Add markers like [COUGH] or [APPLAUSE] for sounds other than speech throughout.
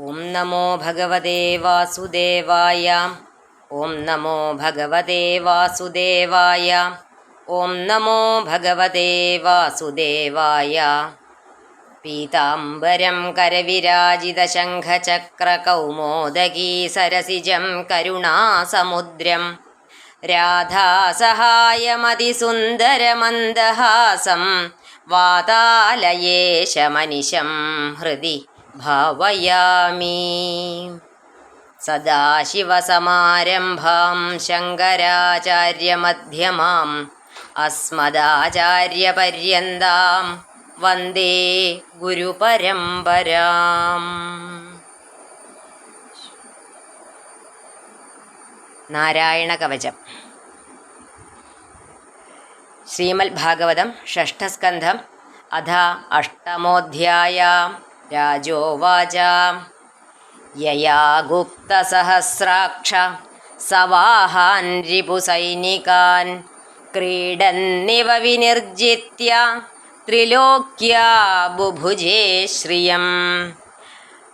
ഓം നമോ ഭഗവതേ വാസുദേവായ. ഓം നമോ ഭഗവതേ വാസുദേവായ. ഓം നമോ ഭഗവതേ വാസുദേവായ. പീതാംബരം കരവിരാജിതശംഖചക്രകൗമോദകീ സരസിജം കരുണാസമുദ്രം. രാധാസഹായമതിസുന്ദരമന്ദഹാസം വാതാലയേശമനിശം ഹൃദി ഭാവയാമി സദാശിവസമാരംഭാം ശങ്കരാചാര്യമധ്യമാം അസ്മദാചാര്യപര്യന്താം വന്ദേ ഗുരുപരമ്പരാം നാരായണ കവചം ശ്രീമദ് ഭാഗവതം ഷഷ്ഠസ്കന്ധം അധ അഷ്ടമോധ്യായ രാജോവാച യയാ ഗുപ്തസഹസ്രാക്ഷ സവാഹാൻ റിപുസൈനികാൻ ക്രീഡന്നിവ വിനിർജിത്യ ത്രിലോക്യാ ബുഭുജേ ശ്രിയം.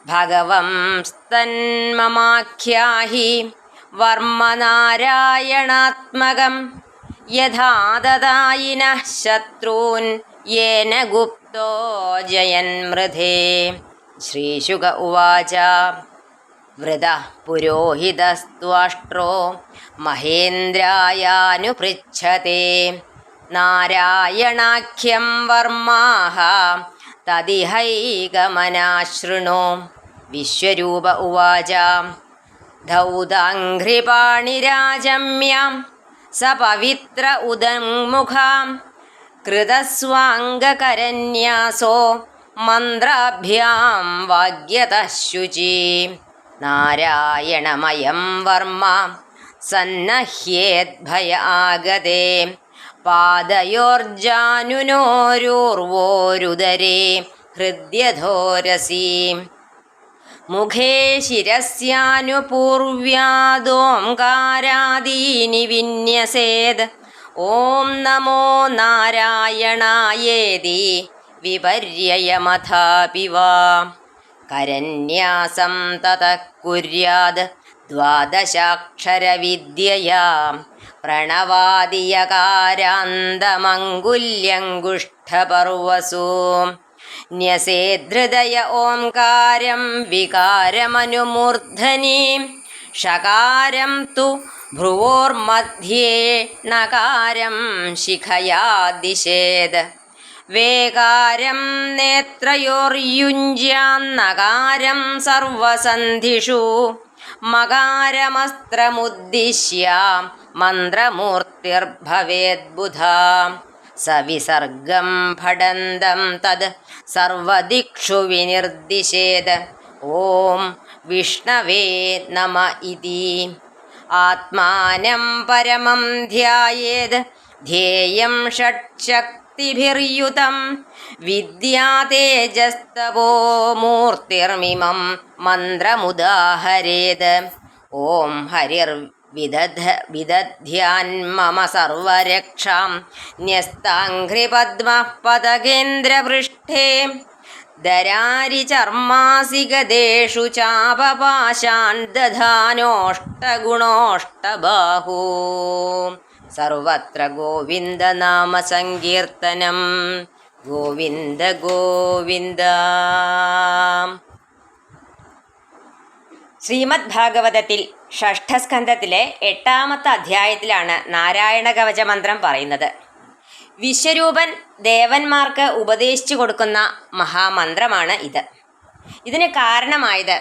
ഭഗവം സ്തന്മമാഖ്യാഹി വർമ്മനാരായണാത്മകം യഥാദതായിനഃ ശത്രൂൻ യേന ഗുപ്തോ ജയന്മൃധേ ശ്രീശുക ഉവാച വൃത പുരോഹിതസ്ത്വാഷ്ട്രോ മഹേന്ദ്രായാനുപൃച്ഛത്തെ നാരായണാഖ്യം വർമാഹ തദിഹൈകമനാശൃണു വിശ്വരൂപ ഉവാച ധൗതാഘ്രിപാണിരാജമ്യാം സപവിത്ര ഉദങ്മുഖാം മന്ത്രാഭ്യാം വാഗ്യതഃ ശുചി നാരായണമയം വർമ്മ സന്നഹ്യേദ്ഭയ ആഗതേ പാദയോർജാനുനോരൂർവോരുദരേ ഹൃദ്യധോരസി. മുഖേ ശിരസ്യാനുപൂർവ്യാദോംകാരാദീനി വിന്യസേത്. ഓം നമോ നാരായണായേതി വിപര്യയമഥാപി വാ കരന്യാസം തതഃ കുര്യാത് ദ്വാദശാക്ഷരവിദ്യയാ. പ്രണവാദിയകാരാന്തമങ്കുല്യങ്കുഷ്ഠപർവസു. ന്യസേധൃദയ ഓംകാരം വികാരമനുമൂർധനി. ഷകാരം തു ഭ്രുവോർമധ്യേ നകാരം ശിഖയാ ദിശേത് വേകാരം നേത്രയോർയുഞ്ജ്യാന്നകാരം സർവസന്ധിഷു മകാരമസ്ത്രമുദ്ദിശ്യ മന്ത്രമൂർത്തിർഭവേദ്ബുധ സവിസർഗം ഫടന്തം തത് സർവദിക്ഷു വിനിർദിശേത് ഓം വിഷ്ണവേ നമ ഇതി ആത്മാനം പരമം ധ്യായേത് ധ്യേയം ഷട്ശക്തിഭിർയുതം. വിദ്യാതേജസ്തവോ മൂർത്തിർമിമം മന്ത്രമുദാഹരേത്. ഓം ഹരിർ വിദധ വിദധ്യാൻ മമ സർവരക്ഷാം. ന്യസ്താഘ്രിപദ്മഃ പദകേന്ദ്രപൃഷ്ഠേ ദരാരിചർമാസികദേഷു ചാപപാശാൻ ദധാനോഷ്ടഗുണോഷ്ടബാഹൂ. സർവത്ര ഗോവിന്ദനാമസങ്കീർത്തനം. ഗോവിന്ദ ഗോവിന്ദ. ശ്രീമദ് ഭാഗവതത്തിൽ ഷഷ്ഠസ്കന്ധത്തിലെ എട്ടാമത്തെ അധ്യായത്തിലാണ് നാരായണ കവച മന്ത്രം പറയുന്നത്. വിശ്വരൂപൻ ദേവന്മാർക്ക് ഉപദേശിച്ചു കൊടുക്കുന്ന മഹാമന്ത്രമാണ് ഇത്. ഇതിന് കാരണമായത്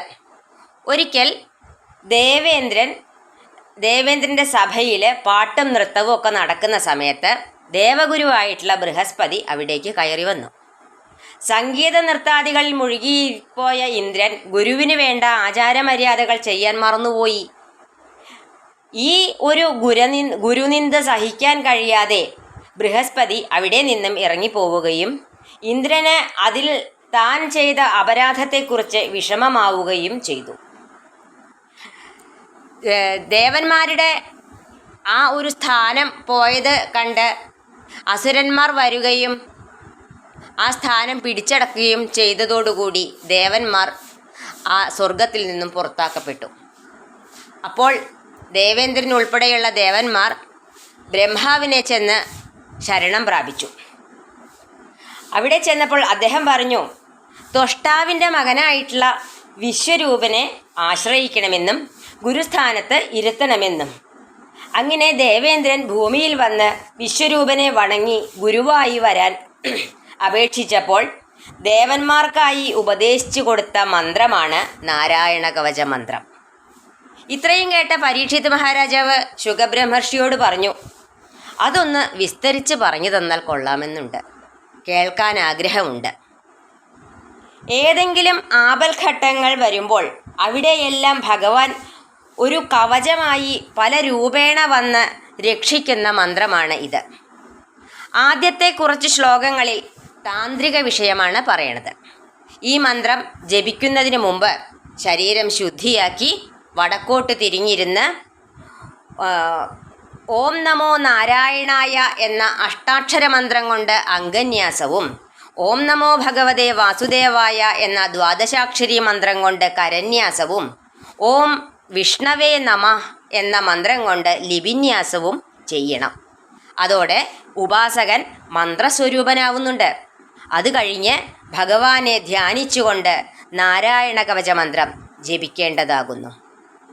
ഒരിക്കൽ ദേവേന്ദ്രൻ ദേവേന്ദ്രന്റെ സഭയിൽ പാട്ടും നൃത്തവും ഒക്കെ നടക്കുന്ന സമയത്ത് ദേവഗുരുവായിട്ടുള്ള ബൃഹസ്പതി അവിടേക്ക് കയറി വന്നു. സംഗീത നൃത്താദികളിൽ മുഴുകിപ്പോയ ഇന്ദ്രൻ ഗുരുവിന് വേണ്ട ആചാരമര്യാദകൾ ചെയ്യാൻ മറന്നുപോയി. ഈ ഒരു ഗുരനി ഗുരുനിന്ദ സഹിക്കാൻ കഴിയാതെ ബൃഹസ്പതി അവിടെ നിന്നും ഇറങ്ങിപ്പോവുകയും ഇന്ദ്രന് അതിൽ താൻ ചെയ്ത അപരാധത്തെക്കുറിച്ച് വിഷമമാവുകയും ചെയ്തു. ദേവന്മാരുടെ ആ ഒരു സ്ഥാനം പോയത് കണ്ട് അസുരന്മാർ വരികയും ആ സ്ഥാനം പിടിച്ചടക്കുകയും ചെയ്തതോടുകൂടി ദേവന്മാർ ആ സ്വർഗത്തിൽ നിന്നും പുറത്താക്കപ്പെട്ടു. അപ്പോൾ ദേവേന്ദ്രൻ ഉൾപ്പെടെയുള്ള ദേവന്മാർ ബ്രഹ്മാവിനെ ചെന്ന് ശരണം പ്രാപിച്ചു. അവിടെ ചെന്നപ്പോൾ അദ്ദേഹം പറഞ്ഞു തൊഷ്ടാവിന്റെ മകനായിട്ടുള്ള വിശ്വരൂപനെ ആശ്രയിക്കണമെന്നും ഗുരുസ്ഥാനത്ത് ഇരുത്തണമെന്നും. അങ്ങനെ ദേവേന്ദ്രൻ ഭൂമിയിൽ വന്ന് വിശ്വരൂപനെ വണങ്ങി ഗുരുവായി വരാൻ [CLEARS THROAT] അപേക്ഷിച്ചപ്പോൾ ദേവന്മാർക്കായി ഉപദേശിച്ചു കൊടുത്ത മന്ത്രമാണ് നാരായണ കവച മന്ത്രം ഇത്രയും കേട്ട പരീക്ഷിത് മഹാരാജാവ് ശുഖബ്രഹ്മർഷിയോട് പറഞ്ഞു അതൊന്ന് വിസ്തരിച്ച് പറഞ്ഞു തന്നാൽ കൊള്ളാമെന്നുണ്ട്. കേൾക്കാൻ ആഗ്രഹമുണ്ട്. ഏതെങ്കിലും ആപൽഘട്ടങ്ങൾ വരുമ്പോൾ അവിടെയെല്ലാം ഭഗവാൻ ഒരു കവചമായി പല രൂപേണ വന്ന് രക്ഷിക്കുന്ന മന്ത്രമാണ് ഇത്. ആദ്യത്തെ കുറച്ച് ശ്ലോകങ്ങളിൽ താന്ത്രിക വിഷയമാണ് പറയണത്. ഈ മന്ത്രം ജപിക്കുന്നതിന് മുമ്പ് ശരീരം ശുദ്ധിയാക്കി വടക്കോട്ട് തിരിഞ്ഞിരുന്ന് ഓം നമോ നാരായണായ എന്ന അഷ്ടാക്ഷര മന്ത്രം കൊണ്ട് അംഗന്യാസവും. ഓം നമോ ഭഗവതേ വാസുദേവായ എന്ന ദ്വാദശാക്ഷരി മന്ത്രം കൊണ്ട് കരന്യാസവും. ഓം വിഷ്ണവേ നമ എന്ന മന്ത്രം കൊണ്ട് ലിപിന്യാസവും ചെയ്യണം. അതോടെ ഉപാസകൻ മന്ത്രസ്വരൂപനാവുന്നുണ്ട്. അത് കഴിഞ്ഞ് ഭഗവാനെ ധ്യാനിച്ചുകൊണ്ട് നാരായണ കവച മന്ത്രം ജപിക്കേണ്ടതാകുന്നു.